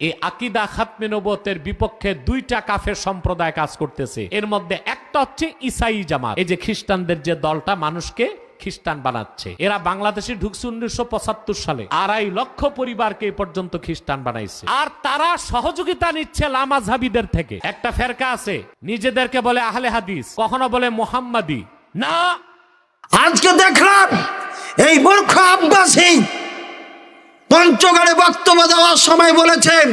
এই আকিদা খাতমে নবতের বিপক্ষে দুইটা কাফের সম্প্রদায় কাজ করতেছে। এর মধ্যে একটা হচ্ছে ইসাই জামাত। এই যে খ্রিস্টানদের যে দলটা মানুষকে খ্রিস্টান বানাচ্ছে। এরা বাংলাদেশে ঢুকছে উনিশশো পঁচাত্তর সালে। আড়াই লক্ষ পরিবারকে এ পর্যন্ত খ্রিস্টান বানাইছে। আর তারা সহযোগিতা নিচ্ছে লামাঝাবিদের থেকে। একটা ফেরকা আছে, নিজেদেরকে বলে আহলে হাদিস, কখনো বলে মোহাম্মদী। না! আজকে দেখলাম, এই মূর্খ আব্বাসী পঞ্চগড়ে বক্তব্য দেওয়ার সময় বলেছেন,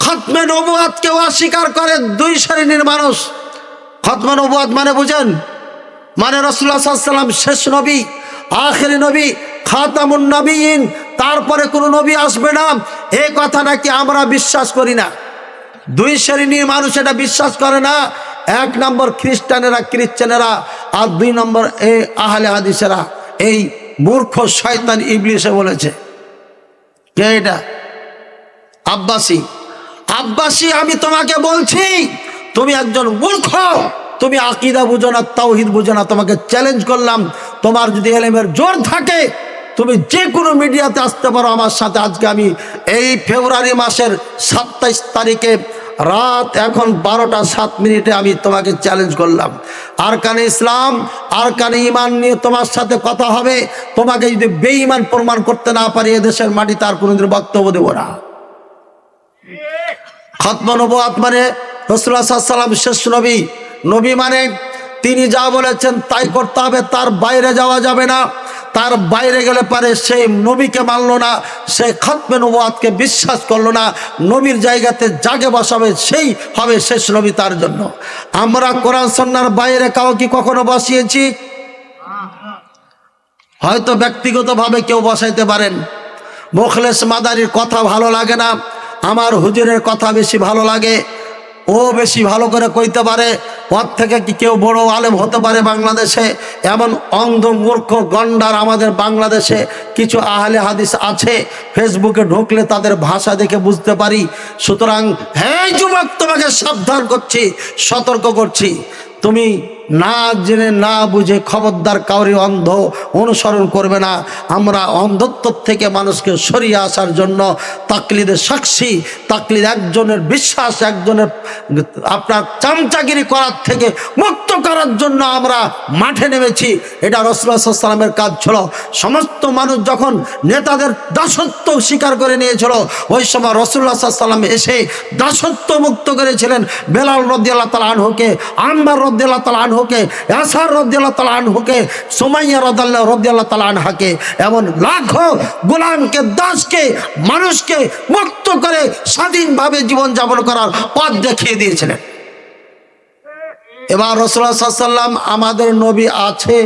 খতমে নবুয়াদকে অস্বীকার করে দুই শ্রেণির মানুষ। খতমে নবুয়াদ মানে বুঝেন মানে রসুল্লাহ সাল্লাম শেষ নবী, আখেরি নবী, খাতামুন নবীন, তারপরে কোনো নবী আসবে না এই কথা নাকি আমরা বিশ্বাস করি না। দুই শ্রেণির মানুষ এটা বিশ্বাস করে না, এক নম্বর খ্রিস্টানেরা খ্রিস্টানেরা আর দুই নম্বর এ আহলে হাদিসেরা, এই মূর্খ শয়তান ইবলিসে বলেছে। কে এটা? আব্বাসী। আব্বাসী, আমি তোমাকে বলছি, তুমি একজন মূর্খ। তুমি আকিদা বুঝো না, তাওহিদ বুঝো না, তোমাকে চ্যালেঞ্জ করলাম। তোমার যদি এলেমের জোর থাকে, তুমি যে কোনো মিডিয়াতে আসতে পারো আমার সাথে। আজকে আমি এই ফেব্রুয়ারি মাসের সাতাইশ তারিখে রাত এখন বারোটা সাত মিনিটে আমি তোমাকে চ্যালেঞ্জ করলাম। আর কানে ইসলাম আর কানে ইমান নিয়ে তোমার সাথে কথা হবে। তোমাকে যদি বেঈমান প্রমাণ করতে না পারি, এদেশের মাটিতে আর কোনোদিন বক্তব্য দেবো না। খতম নবাত মানে রসুল্লাহ সাল্লাম শেষ নবী। নবী মানে তিনি যা বলেছেন তাই করতে হবে, তার বাইরে যাওয়া যাবে না। তার বাইরে গেলে পারে সেই নবীকে মানলো না, সে খতমে নবাতকে বিশ্বাস করল না, নবীর জায়গাতে জাগে বসাবে, সেই হবে শেষ নবী তার জন্য। আমরা কোরআন সন্ন্যার বাইরে কাউকে কখনো বসিয়েছি? হয়তো ব্যক্তিগতভাবে কেউ বসাইতে পারেন। মোখলেস মাদারির কথা ভালো লাগে না, আমার হুজুরের কথা বেশি ভালো লাগে। ও বেশি ভালো করে কইতে পারে, ওর থেকে কি কেউ বড় আলেম হতে পারে বাংলাদেশে? এমন অন্ধ মূর্খ গন্ডার আমাদের বাংলাদেশে কিছু আহলে হাদিস আছে, ফেসবুকে ঢুকলে তাদের ভাষা দেখে বুঝতে পারি। সুতরাং হ্যাঁ যুবক, তোমাকে সাবধান করছি, সতর্ক করছি। তুমি না জেনে না বুঝে খবরদার কাউরি অন্ধ অনুসরণ করবে না। আমরা অন্ধত্ব থেকে মানুষকে সরিয়ে আসার জন্য তাকলিদের সাক্ষী, তাকলিদ একজনের বিশ্বাস, একজনের আপনার চামচাগিরি করার থেকে মুক্ত করার জন্য আমরা মাঠে নেমেছি। এটা রসুল্লাহামের কাজ ছিল। সমস্ত মানুষ যখন নেতাদের দাসত্ব স্বীকার করে নিয়েছিল, ওই সময় রসুল্লাহ সাল্লাম এসে দাসত্ব মুক্ত করেছিলেন। বেলাল রদ্দাল্লাহ তালা আম্বার রদ্দাল্লাহ তালা আনহুকে ইয়াসার রদ্দাল্লাহ তালা আনহুকে, সোমাইয়া রদাল্লাহ রদ্দাল্লাহ তালা আনহাকে, এমন লাখো গোলামকে, দাসকে, মানুষকে মুক্ত করে স্বাধীনভাবে জীবনযাপন করার পথ দেখিয়ে দিয়েছিলেন। এবার রসুল্লাহ সাল্লাম আমাদের নবী আছে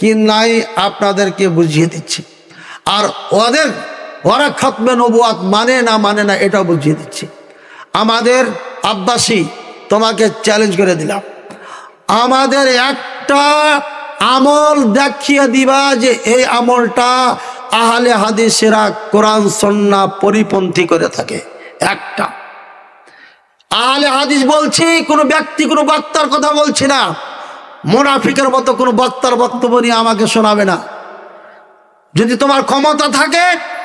কি নাই আপনাদেরকে বুঝিয়ে দিচ্ছি। আর ওদের, ওরা খতমে নবুয়াত মানে না মানে না এটা বুঝিয়ে দিচ্ছি। আমাদের আব্বাসী, তোমাকে চ্যালেঞ্জ করে দিলাম। আমাদের একটা আমল দেখিয়ে দিবা যে এই আমলটা আহলে হাদিসেরা কোরআন সন্না পরিপন্থী করে থাকে। একটা। আহলে হাদিস বলছি, কোনো ব্যক্তি, কোনো বক্তার কথা বলছি না। মোনাফিকের মতো কোনো বক্তার বক্তব্য নিয়ে আমাকে শোনাবে না। যদি তোমার ক্ষমতা থাকে,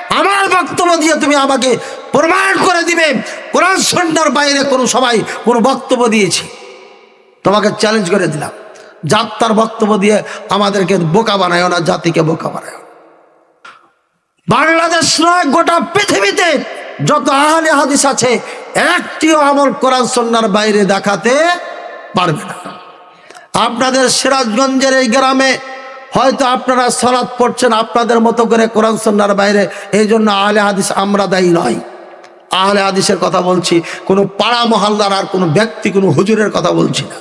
আমার বক্তব্য দিয়ে তুমি আমাকে প্রমাণ করে দিবে। কোরআন সন্ন্যার বাইরে কোনো সবাই কোনো বক্তব্য দিয়েছি। তোমাকে চ্যালেঞ্জ করে দিলাম। যাত্রার বক্তব্য দিয়ে আমাদেরকে বোকা বানায় না, জাতিকে বোকা বানায় বাংলাদেশ নয়, গোটা পৃথিবীতে যত আহলে হাদিস আছে, একটিও আমল কোরআন সন্ন্যার বাইরে দেখাতে পারবে না। আপনাদের সিরাজগঞ্জের এই গ্রামে হয়তো আপনারা সলাৎ পড়ছেন আপনাদের মতো করে কোরআন সন্ন্যার বাইরে, এই জন্য আহলে হাদিস আমরা দায়ী নয়। আহলে হাদিসের কথা বলছি, কোনো পাড়া মহল্লার আর কোনো ব্যক্তি, কোনো হুজুরের কথা বলছি না।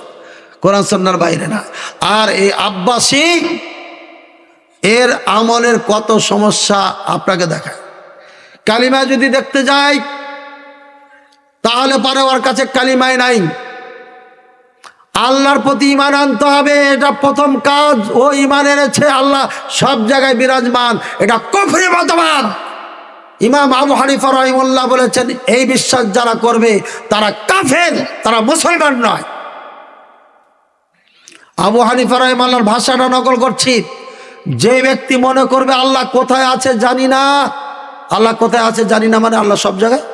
কোরআন সন্ন্যার বাইরে না। আর এই আব্বাসী, এর আমলের কত সমস্যা আপনাকে দেখায়। কালিমা যদি দেখতে যাই, তাহলে পারে ওর কাছে কালিমাই নাই। আল্লাহর প্রতি ইমান আনতে হবে, এটা প্রথম কাজ। ও ইমান এনেছে, আল্লাহ সব জায়গায় বিরাজমান। এটা কফরি মতবাদ। ইমাম আবু হানিফা রহিমুল্লাহ বলেছেন, এই বিশ্বাস যারা করবে, তারা কাফের, তারা মুসলমান নয়। আবু হানিফা রহিমাল্লাহর ভাষাটা নকল করছি। যে ব্যক্তি মনে করবে আল্লাহ কোথায় আছে জানি না, আল্লাহ কোথায় আছে জানি না মানে আল্লাহ সব জায়গায়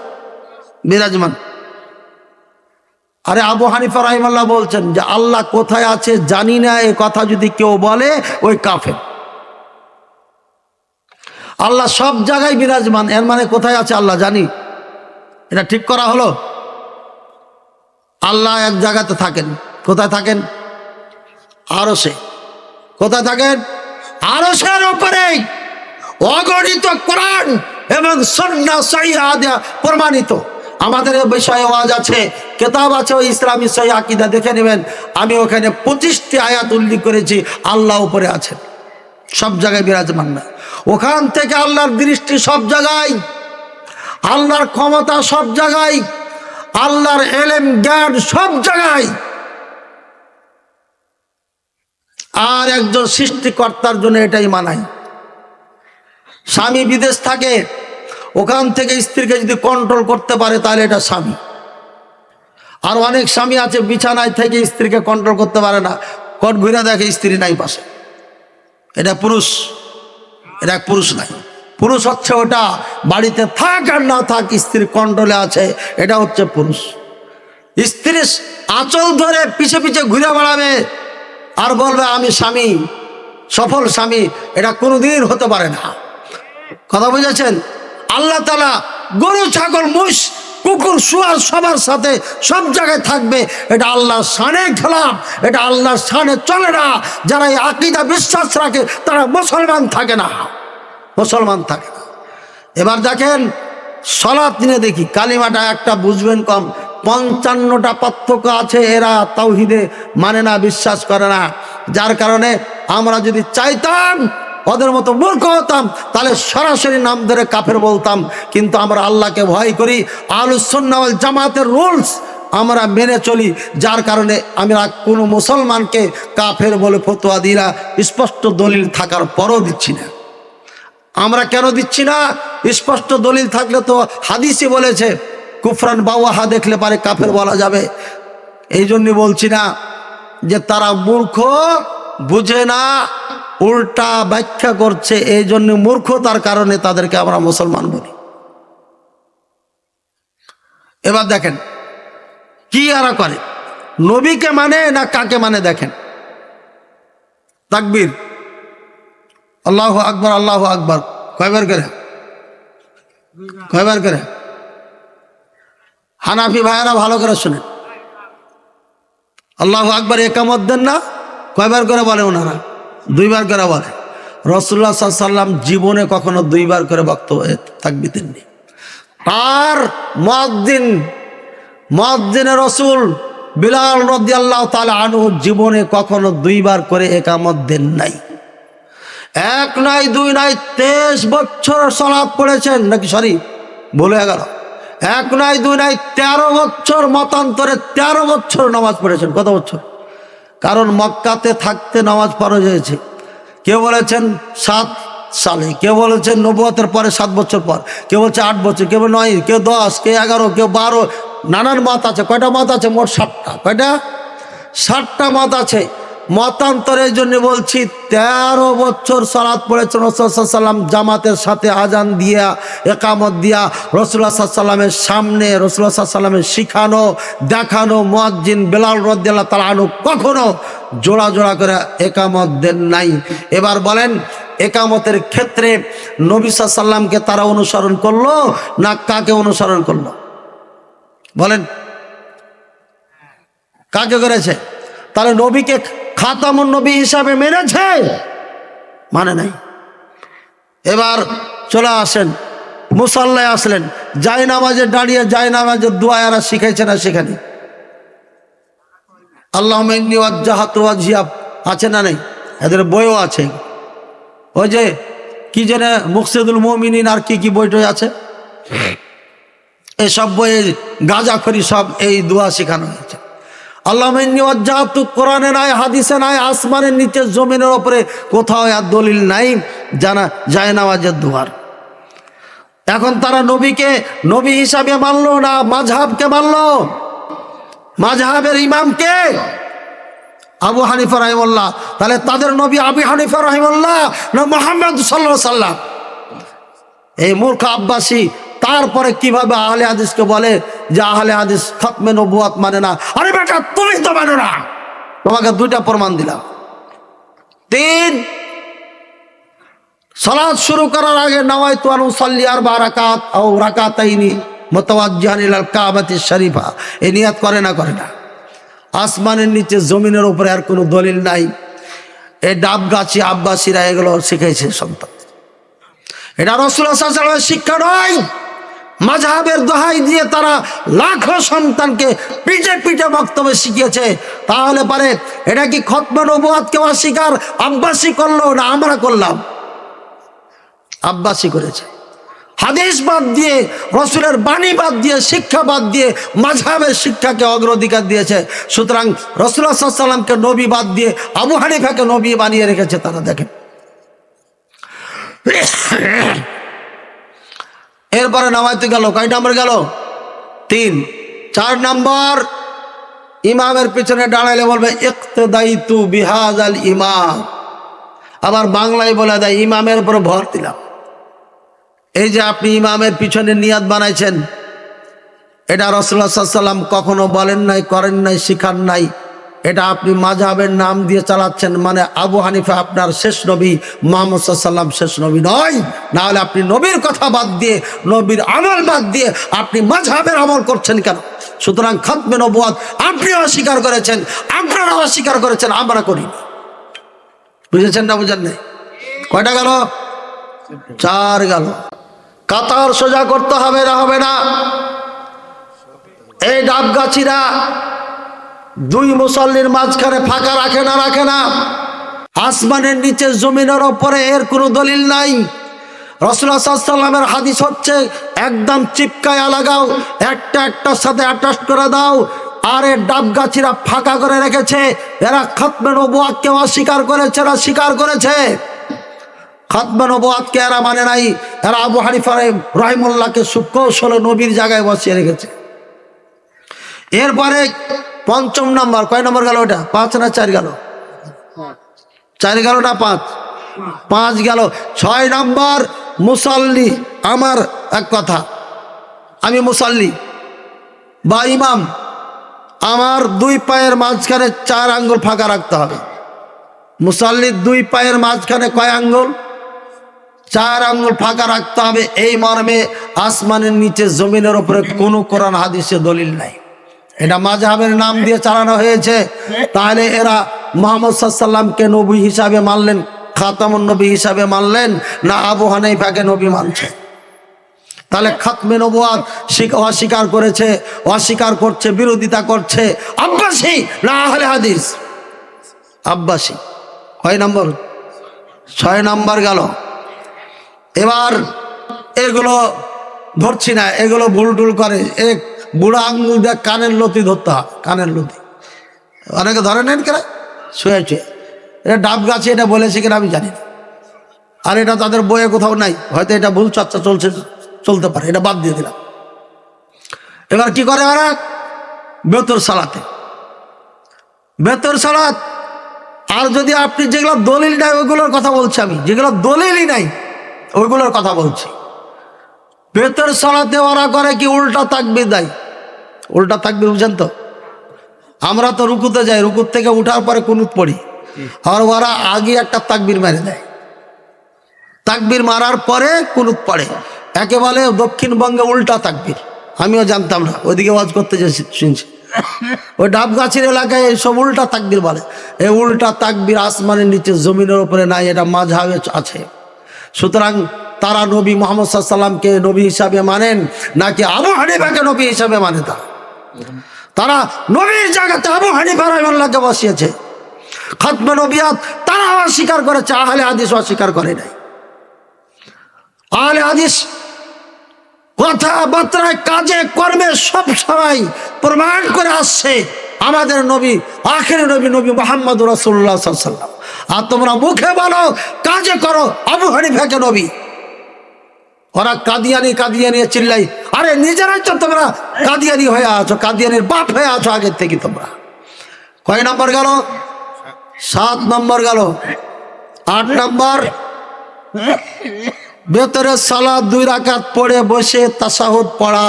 বিরাজমান। আরে আবু হানিফা রাহিমাল্লাহ বলছেন যে আল্লাহ কোথায় আছে জানি না, এ কথা যদি কেউ বলে ওই কাফে আল্লাহ সব জায়গায় বিরাজমান, এর মানে কোথায় আছে আল্লাহ জানি। এটা ঠিক করা হলো? আল্লাহ এক জায়গাতে থাকেন, কোথায় থাকেন? আরও সে কোথায় থাকেন? আরও সের উপরে অগণিত কোরআন এবং সন্না প্রমাণিত। আমাদের বিষয়ে ওয়াজ আছে, কেতাব আছে, ওই ইসলামী সহি আকিদা দেখে নেবেন। আমি ওখানে পঁচিশটি আয়াত উল্লেখ করেছি, আল্লাহ উপরে আছেন। সব জায়গায় বিরাজমান না। ওখান থেকে আল্লাহর দৃষ্টি সব জায়গায়, আল্লাহর ক্ষমতা সব জায়গায়, আল্লাহর এলেম জ্ঞান সব জায়গায়। আর একজন সৃষ্টিকর্তার জন্য এটাই মানায়। স্বামী বিদেশ থাকে, ওখান থেকে স্ত্রীকে যদি কন্ট্রোল করতে পারে, তাহলে এটা স্বামী। আর অনেক স্বামী আছে, বিছানায় থেকে স্ত্রীকে কন্ট্রোল করতে পারে না। কট ঘুরে দেখে স্ত্রী নাই পাশে। এটা পুরুষ এটা পুরুষ নাই। পুরুষ হচ্ছে ওটা, বাড়িতে থাক আর না থাক, স্ত্রীর কন্ট্রোলে আছে, এটা হচ্ছে পুরুষ। স্ত্রী আঁচল ধরে পিছে পিছে ঘুরে বেড়াবে। আর বলবে, আমি স্বামী, সফল স্বামী, এটা কোনোদিন হতে পারে না। কথা বুঝেছেন? আল্লাহ তালা গরু, ছাগল মুষ কুকুর, শুয়ার সবার সাথে সব জায়গায় থাকবে। এটা আল্লাহর সানে খেলাম এটা আল্লাহর সানে চলে না। যারা এই আকিদা বিশ্বাস রাখে, তারা মুসলমান থাকে না। মুসলমান থাকে না। এবার দেখেন, সলাৎ নিয়ে দেখি কালিমাটা একটা বুঝবেন কম। পঞ্চান্নটা পার্থক্য আছে, এরা তাওহিদে মানে না, বিশ্বাস করে না। যার কারণে আমরা যদি চাইতাম, ওদের মতো মূর্খ হতাম, তাহলে সরাসরি নাম ধরে কাফের বলতাম। কিন্তু আমরা আল্লাহকে ভয় করি। আলুসন্নাওয়াল জামাতের রুলস আমরা মেনে চলি। যার কারণে আমরা কোনো মুসলমানকে কাফের বলে ফতোয়া না, স্পষ্ট দলিল থাকার পরও দিচ্ছি না। আমরা কেন দিচ্ছি না? স্পষ্ট দলিল থাকলে তো হাদিসই বলেছে কুফরান বাওয়াহা দেখলে পারে কাফের বলা যাবে। এই জন্য বলছি না যে তারা মূর্খ, বুঝে না, উল্টা ব্যাখ্যা করছে এই জন্য মূর্খতার কারণে তাদেরকে আমরা মুসলমান বলি। এবার দেখেন, কি আর করে? নবীকে মানে না কাকে মানে দেখেন? তাকবীর। আল্লাহ আকবর আল্লাহ আকবর। কয়বার করে? কয়বার করে? হানাফি ভাইয়েরা ভালো করে শুনে আল্লাহ আকবর একামত দেন না, কয়বার করে বলে ওনারা? দুইবার করে বলে। রসুল্লাহ সাল্লাম জীবনে কখনো দুইবার করে বক্তব্য থাকবি তেমনি আর মদ্দিন মদ্দিনে রসুল বিলাল রদি আল্লাহ তালা আনু জীবনে কখনো দুইবার করে একামত দেন নাই। এক নাই, দুই নাই, তেইশ বছর সলাপ পড়েছেন, নাকি সরি বলে গেল। এক নাই, দুই নাই, তেরো বছর মতান্তরে তেরো বছর নামাজ পড়েছেন। কত বছর? কারণ মক্কাতে থাকতে নামাজ ফরজ হয়েছে। কেউ বলেছেন সাত সালে, কেউ বলেছেন নব্বতের পরে সাত বছর পর, কেউ বলছে আট বছর, কেউ নয়, কেউ দশ, কেউ এগারো, কেউ বারো। নানান মত আছে, কয়টা মত আছে? মোট ষাটটা কয়টা? ষাটটা মত আছে। মতান্তরের জন্য বলছি, তেরো বছর সালাদ পড়েছেন রসুল্লাহাম জামাতের সাথে আজান দিয়া, একামত দিয়া রসুল্লাহ সাল্লামের সামনে রসুল্লাহ সাল্লামের শিখানো, দেখানো মোয়াজ্জিন বেলাল রদ্দাল্লাহ তালা আনু কখনো জোড়া জোড়া করে একামত দেন নাই। এবার বলেন, একামতের ক্ষেত্রে নবী সাল্লামকে তারা অনুসরণ করল না কাকে অনুসরণ করল? বলেন, কাকে করেছে? তাহলে নবীকে খাতামুন নবী হিসাবে মেনেছে মানে নাই। এবার চলে আসেন, মুসাল্লায় আসলেন। জাই নামাজে দাঁড়িয়ে জাই নামাজের দোয়া এরা শিখাইছে না সেখানে। আল্লাহ জিয়াব আছে না নেই? এদের বইও আছে। ওই যে কি যেন মুকসিদুল মমিনিন আর কি কি বইটই আছে? এসব বইয়ে গাঁজাখড়ি সব এই দোয়া শেখানো হয়েছে আল্লাহ কোরআনে নাই, হাদিসে নাই, আসমানের নিচে, জমিনের ওপরে কোথাও আর দলিল নাই, জানা যায় নামাজের দুয়ার। এখন তারা নবীকে, নবী হিসাবে মানলো না, মাঝহাবকে মানলো। মাঝহাবের ইমামকে আবু হানিফা রাহিমুল্লাহ। তাহলে তাদের নবী আবু হানিফা রাহিমুল্লাহ না মোহাম্মদ সাল্লাহ সাল্লাম এই মূর্খ আব্বাসী তারপরে কীভাবে আহলে হাদিসকে বলে যে আহলে হাদিস খতমে নবুয়াত মানে না? আরে বেটা, তুমি তো মানো না। তোমাকে দুইটা প্রমাণ দিলাম। তিন সালাদ শুরু করার আগে নওয়াই তো আনুসাল্লি আর বা রাকাত ও রাকাতাইনি মোতাবাজ্জাহান ইলাল কাবাতি শরীফা। এ নিয়াত করে না করে না। আসমানের নিচে জমিনের উপরে আর কোনো দলিল নাই। এই ডাব গাছি আব্বাসীরা এগুলো শিখেছে সন্তান। এটা রসুলের শিক্ষা নয়। মাঝহাবের দোহাই দিয়ে তারা লাখো সন্তানকে পিঠে পিঠে বক্তব্য শিখিয়েছে। তাহলে পারে, এটা কি খতমে নবুয়াদকে অস্বীকার? আব্বাসী করল না আমরা করলাম? আব্বাসী করেছে। হাদিস বাদ দিয়ে, রসুলের বাণী বাদ দিয়ে, শিক্ষা বাদ দিয়ে মাঝহাবের শিক্ষাকে অগ্রাধিকার দিয়েছে। সুতরাং রসুল্লাহ নবী বাদ দিয়ে আবু হানিফাকে নবী বানিয়ে রেখেছে তারা দেখেন। এরপরে নামাইতে গেল, কয় নম্বর গেল? তিন। চার নম্বর, ইমামের পিছনে দাঁড়াইলে বলবে, ইকতদাইতু বিহাজ আল ইমাম। আবার বাংলায় বলে দেয়, ইমামের উপর ভর দিলাম। এই যে আপনি ইমামের পিছনে নিয়াদ বানাইছেন, এটা রসুল্লাহ সাল্লাম কখনো বলেন নাই, করেন নাই, শিখান নাই। এটা আপনি মাঝহাবের নাম দিয়ে চালাচ্ছেন মানে আবু হানিফা আপনার শেষ নবী, মোহাম্মদ সাল্লাম শেষ নবী নয়। না হলে আপনি নবীর কথা বাদ দিয়ে, নবীর আমল বাদ দিয়ে আপনি মাঝহাবের আমল করছেন কেন? সুতরাং খাতমে নবুয়াদ আপনিও অস্বীকার করেছেন, আপনারাও অস্বীকার করেছেন, আমরা করি বুঝেছেন না বুঝেন নাই? কয়টা গেল? চার গেল। কাতার সোজা করতে হবে না হবে না। এই ডাবগাছিরা দুই মুসল্লির মাঝখানে ফাঁকা রাখে না রাখে না। আসমানের নিচে জমিনের ওপরে এর কোনো দলিল নাই। রসুল্লাহামের হাদিস হচ্ছে, একদম চিপকায়া লাগাও একটা একটার সাথে অ্যাটাচ করে দাও, আর এর ডাবগাছিরা ফাঁকা করে রেখেছে। এরা খতমে নবুয়াদকে অস্বীকার করেছে এরা স্বীকার করেছে? খাতমা নবাদকে এরা মানে নাই। এরা আবু হানিফা রহিমুল্লাহকে সুকৌশলে নবীর জায়গায় বসিয়ে রেখেছে। এরপরে পঞ্চম নম্বর, কয় নম্বর গেল ওটা? পাঁচ না চার গেল? চার গেল না পাঁচ? পাঁচ গেল। ছয় নম্বর মুসল্লি আমার এক কথা। আমি মুসল্লি। বা ইমাম। আমার দুই পায়ের মাঝখানে চার আঙ্গুল ফাঁকা রাখতে হবে। মুসল্লির দুই পায়ের মাঝখানে কয় আঙ্গুল? চার আঙ্গুল ফাঁকা রাখতে হবে। এই মর্মে আসমানের নিচে জমিনের উপরে কোনো কোরআন হাদিসে দলিল নাই। এটা মাঝহাবের নাম দিয়ে চালানো হয়েছে। তাহলে এরা মোহাম্মদ সাল্লামকে নবী হিসাবে মানলেন, খাতামুন নবী হিসাবে মানলেন, না আবু হানাইফাকে নবী মানছে। তাহলে খাতমে নবুয়াদ অস্বীকার করেছে, অস্বীকার করছে, বিরোধিতা করছে। আব্বাসী, না আহলে হাদিস। আব্বাসী, কয় নম্বর? ছয় নম্বর গেল। এবার এগুলো ধরছি না, এগুলো ভুল টুল করে। এক বুড়ো আঙ্গুল দিয়ে কানের লতি ধরতে হয়, কানের লতি। অনেকে ধরে নেন কেন? শুয়ে শুয়ে। এটা ডাব গাছে এটা বলেছে কিনা আমি জানি না। আর এটা তাদের বইয়ে কোথাও নাই, হয়তো এটা ভুল চর্চা চলছে, চলতে পারে, এটা বাদ দিয়ে দিলাম। এবার কি করে ওরা? বেতর সালাতে। বেতর সালাত, আর যদি আপনি যেগুলো দলিল নাই ওইগুলোর কথা বলছি আমি। যেগুলো দলিলই নাই ওইগুলোর কথা বলছি। বেতর সালাতে ওরা করে কি উল্টা তাকবির দেয়? উল্টা তাকবির বুঝছেন তো? আমরা তো রুকুতে যাই, রুকুর থেকে উঠার পরে কুনুত পড়ি। আর ওরা আগে একটা তাকবির মেরে দেয়। তাকবির মারার পরে কুনুত পড়ে। একেবারে দক্ষিণবঙ্গে উল্টা তাকবির। আমিও জানতাম না, ওইদিকে ওয়াজ করতে যে শুনছি। ওই ডাব গাছের এলাকায় এইসব উল্টা তাকবির বলে। এই উল্টা তাকবির আসমানের নিচে, জমিনের উপরে নাই, এটা মাঝহাবে আছে। সুতরাং তারা নবী মোহাম্মদ সাল্লামকে নবী হিসাবে মানেন, নাকি আবু হানিফাকে নবী হিসাবে মানে তা তারা নবীর জায়গাতে আবু হানিফা রহমাল্লাহকে বসিয়েছে। খতমে নবিয়াত তারা অস্বীকার করেছে, আহলে হাদিস অস্বীকার করে নাই। আহলে হাদিস কথাবার্তায় কাজে কর্মে সব সময় প্রমাণ করে আসছে, আমাদের নবী, আখের নবী নবী মোহাম্মদ রাসুল্লাহ সাল্লাম আর তোমরা মুখে বলো, কাজে করো, আবু হানিফাকে নবী। ওরা কাদিয়ানি কাদিয়ানি চিল্লাই, আরে নিজেরাই তো তোমরা কাদিয়ানি হয়ে আছো, কাদিয়ানির বাপ হয়ে আছো আগের থেকে তোমরা। কয় নম্বর গেল? সাত নম্বর গেল। আট নম্বর। ভেতরে সালা দুই রাকাত পড়ে বসে তাসাহুদ পড়া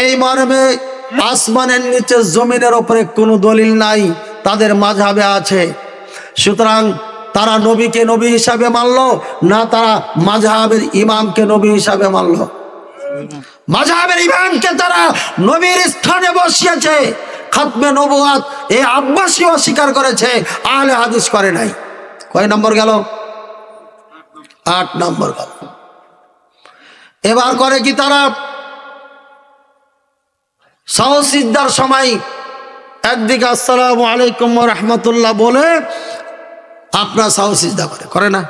এই মর্মে আসমানের নিচে জমিনের ওপরে কোনো দলিল নাই, তাদের মাঝাবে আছে। সুতরাং তারা নবীকে নবী হিসাবে মানলো, না তারা মাঝহাবের ইমামকে নবী হিসাবে মানলো। মাঝহাবের ইমামকে তারা নবীর স্থানে বসিয়েছে। খাতমে নবুয়াত এই আব্বাসী অস্বীকার করেছে, আহলে হাদিস করে নাই। কয় নম্বর গেল? আট নম্বর গেল। এবার করে কি তারা? সহসিদ্ধার সময় একদিকে আসসালামু আলাইকুম রহমতুল্লাহ বলে আপনার সাহসিদ্ধা করে করে না?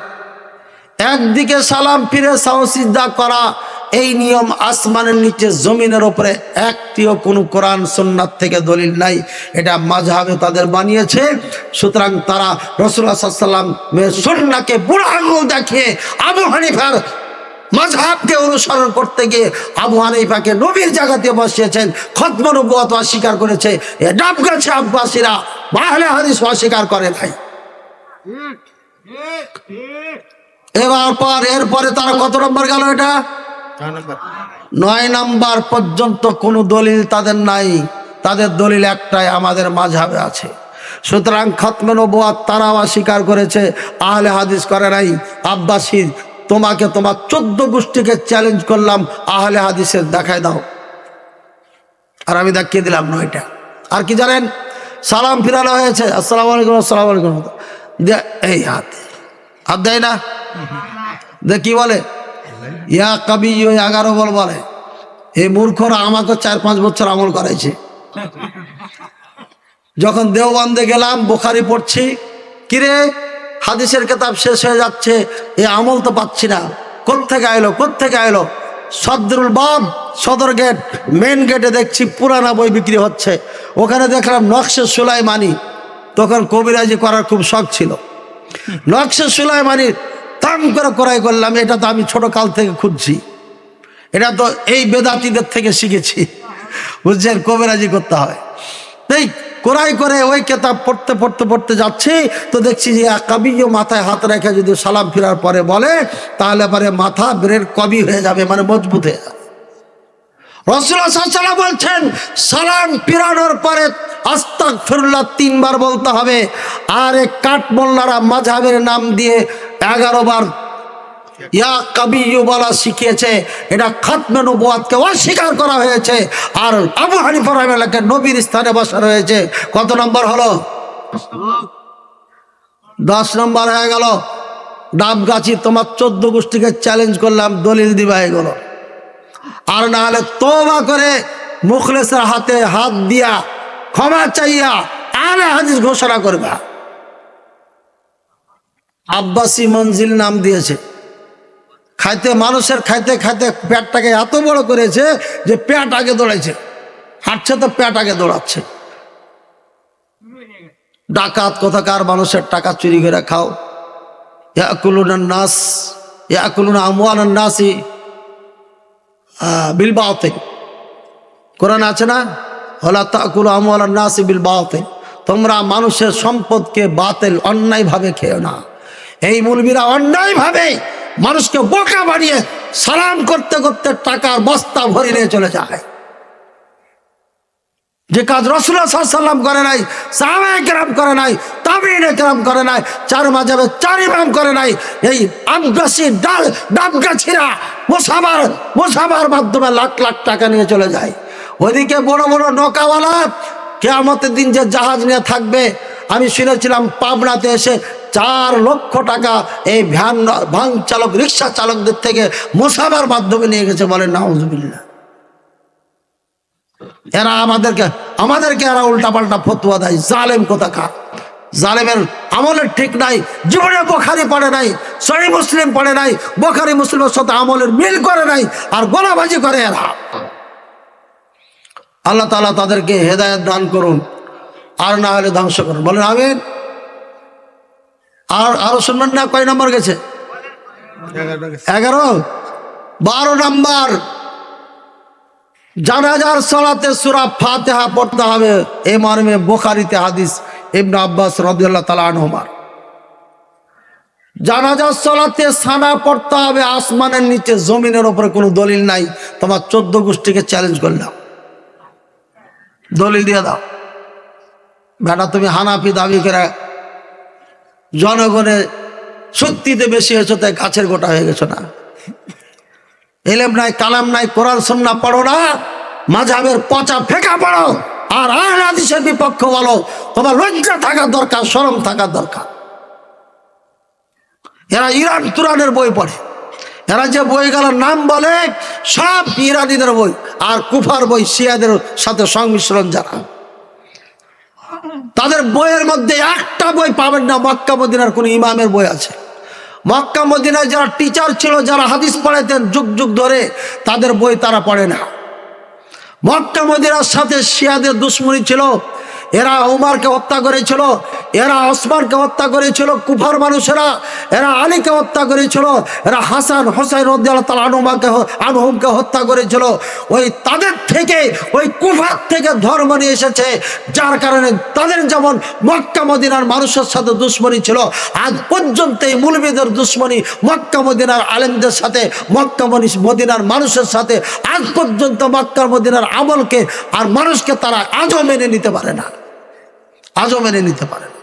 একদিকে সালাম ফিরে সাহসিদ্ধা করা, এই নিয়ম আসমানের নিচে জমিনের ওপরে একটিও কোনো কোরআন সন্ন্যাত থেকে দলিল নাই, এটা মাঝহাবে তাদের বানিয়েছে। সুতরাং তারা রসুল্লাহ সাল্লাম সন্নাকে বুড়া আঙুল দেখিয়ে আবু হানিফার মাঝহাবকে অনুসরণ করতে গিয়ে আবু হানিফাকে নবীর জায়গাতে বসিয়েছেন খতমনুবত অস্বীকার করেছে। ডাব গাছে আব্বাসীরা, বাহলে হাদিস অস্বীকার করে ভাই এবার পর এরপরে তারা কত নম্বর গেল এটা? নয় নাম্বার পর্যন্ত কোনো দলিল তাদের নাই। তাদের দলিল একটাই আমাদের মাঝহাবে আছে। সুতরাং খতমে নবুয়াত তারাও অস্বীকার করেছে আহলে হাদিস করে নাই। আব্বাসী তোমাকে তোমার চোদ্দ গোষ্ঠীকে চ্যালেঞ্জ করলাম আহলে হাদিসের দেখায় দাও। আর আমি দেখিয়ে দিলাম নয়টা। আর কি জানেন? সালাম ফিরানো হয়েছে। আসসালামু আলাইকুম আসসালামু আলাইকুম। এই হাত। হাত দেয় না? কি বলে? ইয়া কবি ওই এগারো বল বলে এই মূর্খরা আমাকে চার পাঁচ বছর আমল করাইছে। যখন দেওবন্দে গেলাম, বোখারি পড়ছি কিরে হাদিসের কেতাব শেষ হয়ে যাচ্ছে, এ আমল তো পাচ্ছি না। কোত্থেকে আইলো কোত্থেকে আইলো? সদরুল বাব সদর গেট মেন গেটে দেখছি, পুরানা বই বিক্রি হচ্ছে। ওখানে দেখলাম নকশে সুলাইমানি। তখন কবিরাজি করার খুব শখ ছিল। নকশে সুলাইমানির তাম করে করাই করলাম, এটা তো আমি ছোট কাল থেকে খুঁজছি। এটা তো এই বেদাতিদের থেকে শিখেছি। বুঝছেন? কবিরাজি করতে হয়। এই কোরাই করে ওই কেতাব পড়তে পড়তে পড়তে যাচ্ছি, তো দেখছি যে কবিও মাথায় হাত রেখে যদি সালাম ফিরার পরে বলে, তাহলে পরে মাথা ব্রেন কবি হয়ে যাবে মানে মজবুত হয়ে যাবে। রসুল্লাহ বলছেন, সালাম ফিরানোর পরে আস্তাক ফিরুল্লাহ তিনবার বলতে হবে। আর এক কাঠমোল্লারা মাঝাবের নাম দিয়ে এগারো বার ইয়া কাবিয়ু বলা শিখিয়েছে। এটা খাতমে নবুয়াতকে অস্বীকার করা হয়েছে। আর আবু হানিফা রহমাল্লাহকে নবীর স্থানে বসা রয়েছে কত নম্বর হলো? দশ নম্বর হয়ে গেল। ডাবগাছি তোমার চোদ্দ গোষ্ঠীকে চ্যালেঞ্জ করলাম, দলিল দিবা হয়ে এগুলো। আর না হলে তোবা করে মুখলেসের হাতে হাত দিয়া ক্ষমা চাইয়া আর হাদিস ঘোষণা করবা। আব্বাসি মঞ্জিল নাম দিয়েছে। খাইতে, মানুষের খাইতে খাইতে পেটটাকে এত বড় করেছে যে পেট আগে দৌড়াইছে। হাঁটছে তো পেট আগে দৌড়াচ্ছে। ডাকাত কোথাকার মানুষের টাকা চুরি করে খাও। নাস, ইয়াকুলুনা আমওয়ানার নাসি কোরআন আছে না? হলা তাকুল আমওয়ালান নাসি বিল বাতে তোমরা মানুষের সম্পদকে বাতিল অন্যায়ভাবে খেও না। এই মুলবিরা অন্যায়ভাবে মানুষকে বোকা বানিয়ে সালাম করতে করতে টাকার বস্তা ভরে নিয়ে চলে যায়। যে কাজ রসুল্লাহ করে নাই, সাহাবায়ে করে নাই তাবিনে করে নাই, চার মাঝাবে চার ইমাম করে নাই, এই আমগাছি ডাল ডাবগাছিরা মোসাবার মোসাবার মাধ্যমে লাখ লাখ টাকা নিয়ে চলে যায়। ওইদিকে বড় বড় নৌকাওয়ালা কেয়ামতের দিন যে জাহাজ নিয়ে থাকবে, আমি শুনেছিলাম পাবনাতে এসে চার লক্ষ টাকা এই ভ্যান ভ্যান চালক, রিক্সা চালকদের থেকে মোসাবার মাধ্যমে নিয়ে গেছে বলে, নাউজুবিল্লাহ। এরা আমাদেরকে আমাদেরকে এরা উল্টাপাল্টা ফতুয়া দেয়। জালেম কোথাকার? জালেমের আমলের ঠিক নাই, জীবনে বোখারি পড়ে নাই, সহি মুসলিম পড়ে নাই, বোখারি মুসলিমের সাথে আমলের মিল করে নাই, আর গোলাবাজি করে এরা। আল্লাহ তালা তাদেরকে হেদায়ত দান করুন, আর না হলে ধ্বংস করুন। বলেন আমিন। আর, আরও শুনবেন না? কয় নম্বর গেছে? এগারো। বারো নম্বর। জানাজার সলাতে সুরা ফাতেহা পড়তে হবে। এ মর্মে বোখারিতে হাদিস ইবনে আব্বাস রদিয়াল্লাহ তালা আনহুমার। জানাজার চলাতে সানা পড়তে হবে। আসমানের নিচে, জমিনের ওপরে কোনো দলিল নাই। তোমার চোদ্দ গোষ্ঠীকে চ্যালেঞ্জ করলাম। দলিল দিয়ে দাও। বেটা, তুমি হানাফি দাবি করে জনগণের শক্তিতে বেশি হয়েছো, তাই গাছের গোটা হয়ে গেছো না। এলেম নাই, কালাম নাই, কোরআন সন্না পড়ো না মাঝাবের পচা ফেঁকা পড়ো, আর আহ হাদিসের বিপক্ষ বলো, তোমার লজ্জা থাকা দরকার সরম থাকা দরকার। এরা ইরান, তুরানের বই পড়ে। এরা যে বইগুলোর নাম বলে, সব ইরানিদের বই আর কুফার বই, শিয়াদের সাথে সংমিশ্রণ যারা। তাদের বইয়ের মধ্যে একটা বই পাবেন না, মক্কা মদিনার কোন ইমামের বই আছে। মক্কা মদিনায় যারা টিচার ছিল, যারা হাদিস পড়াইতেন যুগ যুগ ধরে, তাদের বই তারা পড়ে না। মক্কা মদিনার সাথে শিয়াদের দুশ্মনী ছিল এরা উমারকে হত্যা করেছিল, এরা ওসমানকে হত্যা করেছিল, কুফার মানুষেরা, এরা আলীকে হত্যা করেছিল, এরা হাসান হোসাইন তাল আনুমাকে আনহুমকে হত্যা করেছিল। ওই তাদের থেকে, ওই কুফার থেকে ধর্ম নিয়ে এসেছে, যার কারণে তাদের যেমন মক্কা মদিনার মানুষের সাথে দুশ্মনী ছিল, আজ পর্যন্ত এই মুলবিদের দুশ্মনী মক্কা মদিনার আলেমদের সাথে, মক্কা মদিনার মানুষের সাথে, আজ পর্যন্ত মক্কা মদিনার আমলকে আর মানুষকে তারা আজও মেনে নিতে পারে না। আজও মেনে নিতে পারে না।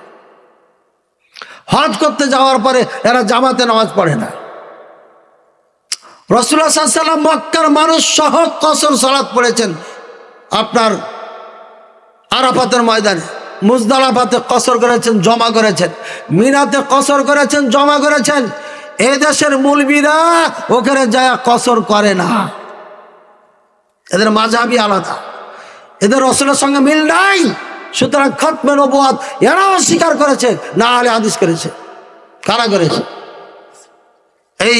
হজ করতে যাওয়ার পরে এরা জামাতে নামাজ পড়ে না। রসুল্লাহ মক্কার মানুষ সহ কসর সালাত পড়েছেন আপনার আরাফাতের ময়দানে। মুজদালাফাতে কসর করেছেন, জমা করেছেন। মিনাতে কসর করেছেন, জমা করেছেন। এ দেশের মুলবিরা ওখানে যায় কসর করে না। এদের মাঝাবি আলাদা। এদের রসুলের সঙ্গে মিল নাই। সুতরাং খতমে নবাদ এরাও স্বীকার করেছে, না হলে আদিস করেছে। কারা করেছে? এই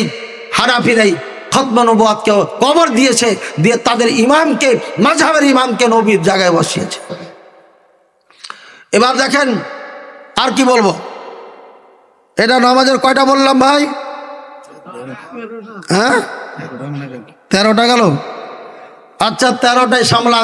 হানাফিরাই খতমে নবাদকে কবর দিয়েছে, দিয়ে তাদের ইমামকে মাঝাবের ইমামকে নবীর জায়গায় বসিয়েছে। এবার দেখেন, আর কি বলব? এটা নামাজের কয়টা বললাম ভাই? হ্যাঁ? তেরোটা গেল? আচ্ছা তেরোটায় সামলা